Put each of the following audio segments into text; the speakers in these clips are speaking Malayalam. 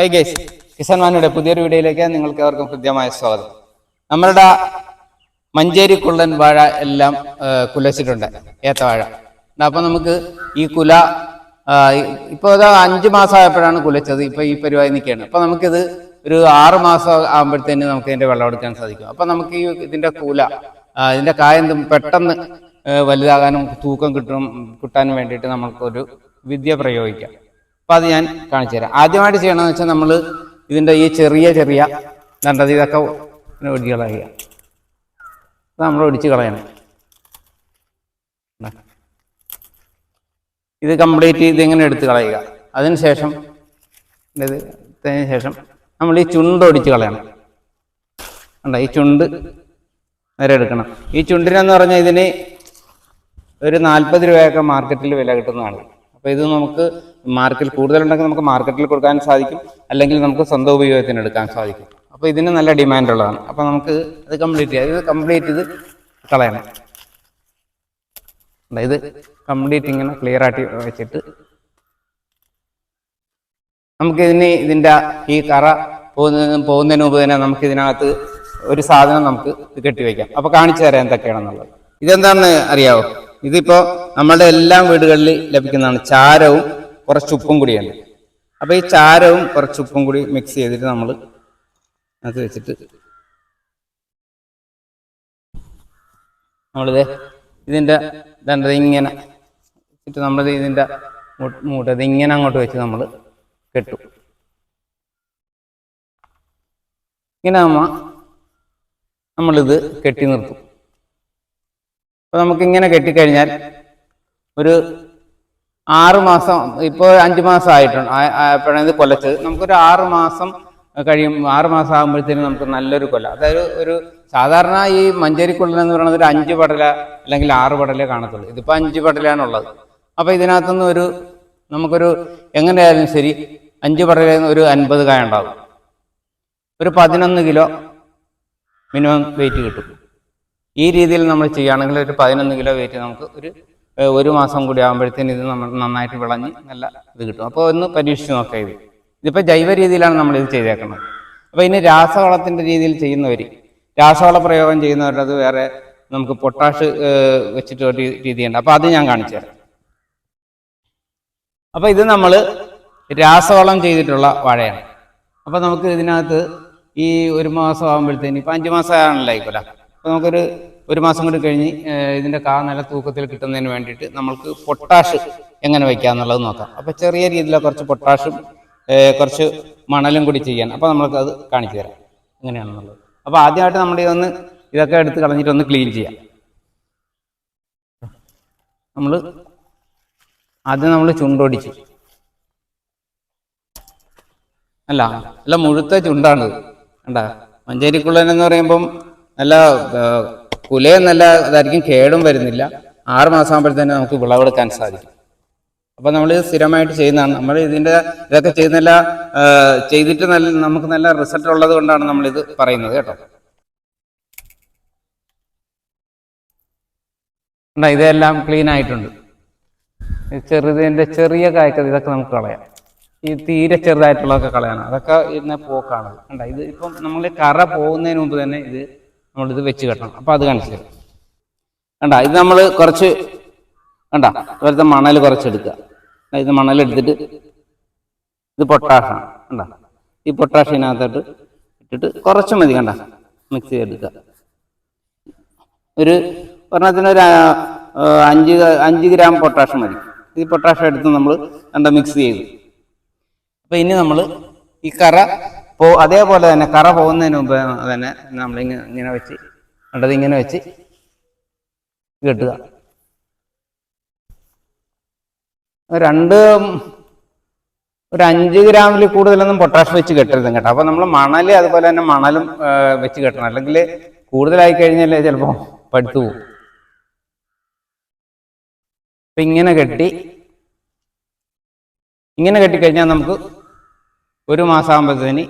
ഹൈ ഗൈസ് കിസാൻ മാനയുടെ പുതിയൊരു വീഡിയോയിലേക്ക് നിങ്ങൾക്ക് അവർക്കും ഹൃദ്യമായ സ്വാഗതം. നമ്മളുടെ മഞ്ചേരി കുള്ളൻ വാഴ എല്ലാം കുലച്ചിട്ടുണ്ട്. ഏത്തവാഴ അപ്പൊ നമുക്ക് ഈ കുല ഇപ്പോൾ ഇപ്പൊ ഇത് അഞ്ചു മാസം ആയപ്പോഴാണ് കുലച്ചത്. ഇപ്പൊ ഈ പരിപാടി നിൽക്കുകയാണ്. അപ്പൊ നമുക്കിത് ഒരു ആറ് മാസം ആകുമ്പോഴത്തേന് നമുക്ക് ഇതിന്റെ വെള്ളം എടുക്കാൻ സാധിക്കും. അപ്പൊ നമുക്ക് ഈ ഇതിന്റെ കുല ഇതിന്റെ ഇതിന്റെ കായ എന്തും പെട്ടെന്ന് വലുതാകാനും തൂക്കം കിട്ടും കിട്ടാനും വേണ്ടിയിട്ട് നമുക്കൊരു വിദ്യ പ്രയോഗിക്കാം. അപ്പൊ അത് ഞാൻ കാണിച്ചു തരാം. ആദ്യമായിട്ട് ചെയ്യണമെന്ന് വെച്ചാൽ നമ്മൾ ഇതിന്റെ ഈ ചെറിയ ചെറിയ കണ്ടത് ഇതൊക്കെ ഇങ്ങനെ ഒടിച്ച് കളയുക നമ്മൾ ഒടിച്ച് കളയണം. ഇത് കംപ്ലീറ്റ് ഇതിങ്ങനെ എടുത്ത് കളയുക. അതിനുശേഷം ശേഷം നമ്മൾ ഈ ചുണ്ട് ഒടിച്ച് കളയണം. ഉണ്ടോ ഈ ചുണ്ട് നേരെ എടുക്കണം. ഈ ചുണ്ടിനെന്ന് പറഞ്ഞാൽ ഇതിന് ഒരു നാൽപ്പത് രൂപയൊക്കെ മാർക്കറ്റിൽ വില കിട്ടുന്നതാണ്. അപ്പോൾ ഇത് നമുക്ക് മാർക്കറ്റിൽ കൂടുതലുണ്ടെങ്കിൽ നമുക്ക് മാർക്കറ്റിൽ കൊടുക്കാൻ സാധിക്കും. അല്ലെങ്കിൽ നമുക്ക് സ്വന്തം ഉപയോഗത്തിന് എടുക്കാൻ സാധിക്കും. അപ്പോൾ ഇതിന് നല്ല ഡിമാൻഡ് ഉള്ളതാണ്. അപ്പോൾ നമുക്ക് അത് കംപ്ലീറ്റ് ചെയ്യാം. ഇത് കംപ്ലീറ്റ് ഇത് കളയണം. അതായത് കംപ്ലീറ്റ് ഇങ്ങനെ ക്ലിയർ ആയിട്ട് വെച്ചിട്ട് നമുക്ക് ഇതിന് ഇതിന്റെ ഈ കറ പോകുന്നതിന് പോകുന്നതിന് മുമ്പ് തന്നെ നമുക്ക് ഇതിനകത്ത് ഒരു സാധനം നമുക്ക് കെട്ടിവെക്കാം അപ്പോൾ കാണിച്ചു തരാം എന്തൊക്കെയാണെന്നുള്ളത്. ഇതെന്താണെന്ന് അറിയാവോ? ഇതിപ്പോ നമ്മളുടെ എല്ലാ വീടുകളിൽ ലഭിക്കുന്നതാണ് ചാരവും കുറച്ച് ഉപ്പും കൂടിയാണ് അപ്പൊ ഈ ചാരവും കുറച്ച് ഉപ്പും കൂടി മിക്സ് ചെയ്തിട്ട് നമ്മൾ അത് വെച്ചിട്ട് നമ്മളിത് ഇതിന്റെ രണ്ടത് ഇങ്ങനെ വെച്ചിട്ട് നമ്മളിത് ഇതിന്റെ മൂട്ടത് ഇങ്ങനെ അങ്ങോട്ട് വെച്ച് നമ്മൾ കെട്ടും. ഇങ്ങനെ ആകുമ്പോൾ നമ്മളിത് കെട്ടി നിർത്തും. അപ്പൊ നമുക്ക് ഇങ്ങനെ കെട്ടിക്കഴിഞ്ഞാൽ ഒരു ആറ് മാസം ഇപ്പോൾ അഞ്ച് മാസം ആയിട്ടുണ്ട്. ആ- കൊലച്ച് നമുക്കൊരു ആറ് മാസം കഴിയും ആറ് മാസം ആകുമ്പോഴത്തേനും നമുക്ക് നല്ലൊരു കൊല അതായത് ഒരു സാധാരണ ഈ മഞ്ചേരി കൊല്ലൻ എന്ന് പറയുന്നത് ഒരു അഞ്ച് പടല അല്ലെങ്കിൽ ആറ് പടലേ കാണത്തുള്ളൂ. ഇതിപ്പോൾ അഞ്ച് പടലാണുള്ളത് അപ്പോൾ ഇതിനകത്തുനിന്ന് ഒരു നമുക്കൊരു എങ്ങനെയായാലും ശരി അഞ്ച് പടലയിൽ നിന്ന് ഒരു അൻപത് കായ ഉണ്ടാകും ഒരു പതിനൊന്ന് കിലോ മിനിമം വെയിറ്റ് കിട്ടും. ഈ രീതിയിൽ നമ്മൾ ചെയ്യുകയാണെങ്കിൽ ഒരു പതിനൊന്ന് കിലോ വെയിറ്റ് നമുക്ക് ഒരു ഒരു മാസം കൂടി ആകുമ്പോഴത്തേന് ഇത് നമ്മൾ നന്നായിട്ട് വിളഞ്ഞ് നല്ല ഇത് കിട്ടും. അപ്പോൾ ഒന്ന് പരീക്ഷിച്ച് നോക്കാം ഇത്. ഇതിപ്പോൾ ജൈവ രീതിയിലാണ് നമ്മൾ ഇത് ചെയ്തേക്കുന്നത് അപ്പോൾ ഇനി രാസവളത്തിന്റെ രീതിയിൽ ചെയ്യുന്നവർ രാസവള പ്രയോഗം ചെയ്യുന്നവരുടെ അത് വേറെ നമുക്ക് പൊട്ടാഷ് വെച്ചിട്ട് ഒരു രീതിയുണ്ട്. അപ്പോൾ അത് ഞാൻ കാണിച്ചു തരാം. അപ്പോൾ ഇത് നമ്മൾ രാസവളം ചെയ്തിട്ടുള്ള വാഴയാണ്. അപ്പോൾ നമുക്ക് ഇതിനകത്ത് ഈ ഒരു മാസം ആകുമ്പോഴത്തേന് ഇപ്പം അഞ്ച് മാസം ആണല്ലോ ആയിക്കോല അപ്പോൾ നമുക്കൊരു ഒരു മാസം കൂടി കഴിഞ്ഞ് ഇതിന്റെ കാ നല്ല തൂക്കത്തിൽ കിട്ടുന്നതിന് വേണ്ടിയിട്ട് നമ്മൾക്ക് പൊട്ടാഷ് എങ്ങനെ വയ്ക്കാം എന്നുള്ളത് നോക്കാം. അപ്പോൾ ചെറിയ രീതിയിൽ കുറച്ച് പൊട്ടാഷും കുറച്ച് മണലും കൂടി ചെയ്യാൻ. അപ്പോൾ നമ്മൾക്ക് അത് കാണിച്ചു തരാം. എങ്ങനെയാണെന്നുള്ളത് അപ്പോൾ ആദ്യമായിട്ട് നമ്മൾ ഇതൊന്ന് ഇതൊക്കെ എടുത്ത് കളഞ്ഞിട്ട് ഒന്ന് ക്ലീൻ ചെയ്യാം. നമ്മൾ ആദ്യം നമ്മൾ ചുണ്ടോടിച്ച് അല്ല അല്ല മുഴുത്ത ചുണ്ടാണ് കണ്ട? മഞ്ചേരിക്കുള്ളൻ എന്ന് പറയുമ്പം നല്ല ആ, കുലയും നല്ല ഇതായിരിക്കും കേടും വരുന്നില്ല. ആറ് മാസം ആകുമ്പോഴത്തേന് നമുക്ക് വിളവെടുക്കാൻ സാധിക്കും. അപ്പൊ നമ്മൾ സ്ഥിരമായിട്ട് ചെയ്യുന്നതാണ്. നമ്മൾ ഇതിന്റെ ഇതൊക്കെ ചെയ്യുന്നില്ല ചെയ്തിട്ട് നല്ല നമുക്ക് നല്ല റിസൾട്ട് ഉള്ളത് കൊണ്ടാണ് നമ്മൾ ഇത് പറയുന്നത് കേട്ടോ. ഇതെല്ലാം ക്ലീൻ ആയിട്ടുണ്ട്. ഈ ചെറുതിന്റെ ചെറിയ കായ്ക്കത് ഇതൊക്കെ നമുക്ക് കളയാം. ഈ തീരെ ചെറുതായിട്ടുള്ളതൊക്കെ കളയണം. അതൊക്കെ ഇന്ന് പോക്കാണ്. ഇത് ഇപ്പം നമ്മൾ കറ പോകുന്നതിന് മുമ്പ് തന്നെ ഇത് നമ്മളിത് വെച്ച് കെട്ടണം. അപ്പൊ അത് കാണിച്ചു തരും. കണ്ട ഇത് നമ്മൾ കുറച്ച് കണ്ട ഇവിടുത്തെ മണൽ കുറച്ചെടുക്കുക. ഇത് മണൽ എടുത്തിട്ട് ഇത് പൊട്ടാഷാണ് കണ്ട. ഈ പൊട്ടാഷ് ഇതിനകത്തോട്ട് ഇട്ടിട്ട് കുറച്ച് മതി കണ്ട. മിക്സ് ചെയ്തെടുക്കുക. ഒരു ഒരെണ്ണത്തിന് ഒരു അഞ്ച് അഞ്ച് ഗ്രാം പൊട്ടാഷ് മതി. ഈ പൊട്ടാഷ് എടുത്ത് നമ്മൾ കണ്ട മിക്സ് ചെയ്തു. അപ്പൊ ഇനി നമ്മൾ ഈ കറ പോ അതേപോലെ തന്നെ കറ പോകുന്നതിന് മുമ്പ് തന്നെ നമ്മൾ ഇങ്ങനെ വെച്ച് കണ്ടത് ഇങ്ങനെ വെച്ച് കെട്ടുക. രണ്ട് ഒരു അഞ്ച് ഗ്രാമിൽ കൂടുതലൊന്നും പൊട്ടാഷ് വെച്ച് കെട്ടരുത് കേട്ടോ. അപ്പോൾ നമ്മൾ മണൽ അതുപോലെ തന്നെ മണലും വെച്ച് കെട്ടണം. അല്ലെങ്കിൽ കൂടുതലായി കഴിഞ്ഞാൽ ചിലപ്പോൾ പഠിത്തു പോകും അപ്പൊ ഇങ്ങനെ കെട്ടി ഇങ്ങനെ കെട്ടിക്കഴിഞ്ഞാൽ നമുക്ക് ഒരു മാസം ആകുമ്പോഴത്തേന്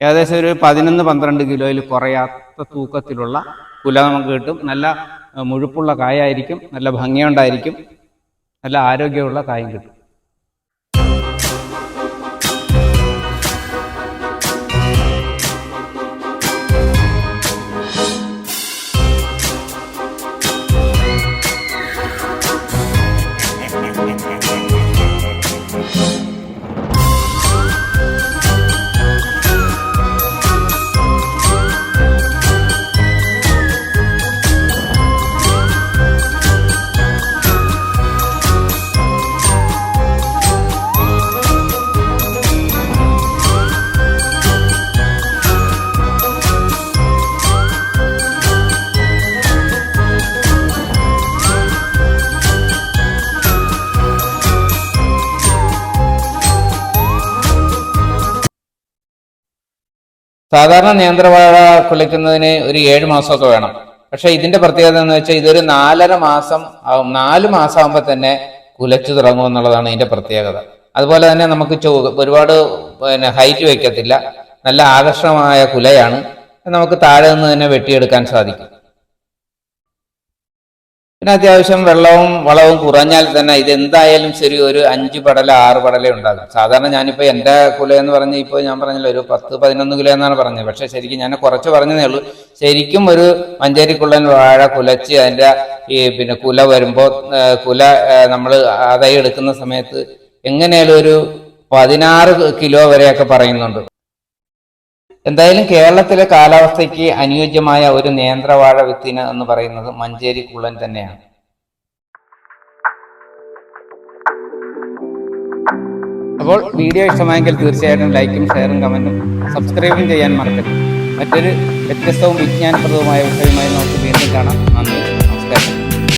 ഏകദേശം ഒരു പതിനൊന്ന് പന്ത്രണ്ട് കിലോയിൽ കുറയാത്ത തൂക്കത്തിലുള്ള കുല നമുക്ക് കിട്ടും. നല്ല മുഴുപ്പുള്ള കായായിരിക്കും നല്ല ഭംഗിയുണ്ടായിരിക്കും നല്ല ആരോഗ്യമുള്ള കായും കിട്ടും. സാധാരണ നേന്ത്രവാഴ കുലയ്ക്കുന്നതിന് ഒരു ഏഴ് മാസമൊക്കെ വേണം. പക്ഷെ ഇതിന്റെ പ്രത്യേകത എന്ന് വെച്ചാൽ ഇതൊരു നാലര മാസം ആവും നാല് മാസം ആകുമ്പോൾ തന്നെ കുലച്ചു തുടങ്ങും എന്നുള്ളതാണ് ഇതിന്റെ പ്രത്യേകത. അതുപോലെ തന്നെ നമുക്ക് ഒരുപാട് പിന്നെ ഹൈറ്റ് വയ്ക്കത്തില്ല നല്ല ആകർഷണമായ കുലയാണ്. നമുക്ക് താഴെ നിന്ന് തന്നെ വെട്ടിയെടുക്കാൻ സാധിക്കും. പിന്നെ അത്യാവശ്യം വെള്ളവും വളവും കുറഞ്ഞാൽ തന്നെ ഇത് എന്തായാലും ശരി ഒരു അഞ്ച് പടല ആറ് പടല ഉണ്ടാകും. സാധാരണ ഞാനിപ്പോൾ എന്റെ കുല എന്ന് പറഞ്ഞ് ഇപ്പോൾ ഞാൻ പറഞ്ഞല്ലോ ഒരു പത്ത് പതിനൊന്ന് കിലോ എന്നാണ് പറഞ്ഞത്. പക്ഷേ ശരിക്കും ഞാൻ കുറച്ച് പറഞ്ഞതേ ഉള്ളൂ. ശരിക്കും ഒരു മഞ്ചേരിക്കുള്ളൻ വാഴ കുലച്ച് അതിന്റെ ഈ പിന്നെ കുല വരുമ്പോൾ കുല നമ്മൾ ആദായം എടുക്കുന്ന സമയത്ത് എങ്ങനെയാലും ഒരു പതിനാറ് കിലോ വരെയൊക്കെ പറയുന്നുണ്ട്. എന്തായാലും കേരളത്തിലെ കാലാവസ്ഥയ്ക്ക് അനുയോജ്യമായ ഒരു നേന്ത്രവാഴ വിത്തിന് എന്ന് പറയുന്നത് മഞ്ചേരി കുള്ളൻ തന്നെയാണ്. അപ്പോൾ വീഡിയോ ഇഷ്ടമായെങ്കിൽ തീർച്ചയായിട്ടും ലൈക്കും ഷെയറും കമന്റും സബ്സ്ക്രൈബും ചെയ്യാൻ മറക്കരുത്. മറ്റൊരു വ്യത്യസ്തവും വിജ്ഞാനപ്രദവുമായ വിഷയവുമായി നമുക്ക് വീണ്ടും കാണാം. നന്ദി. നമസ്കാരം.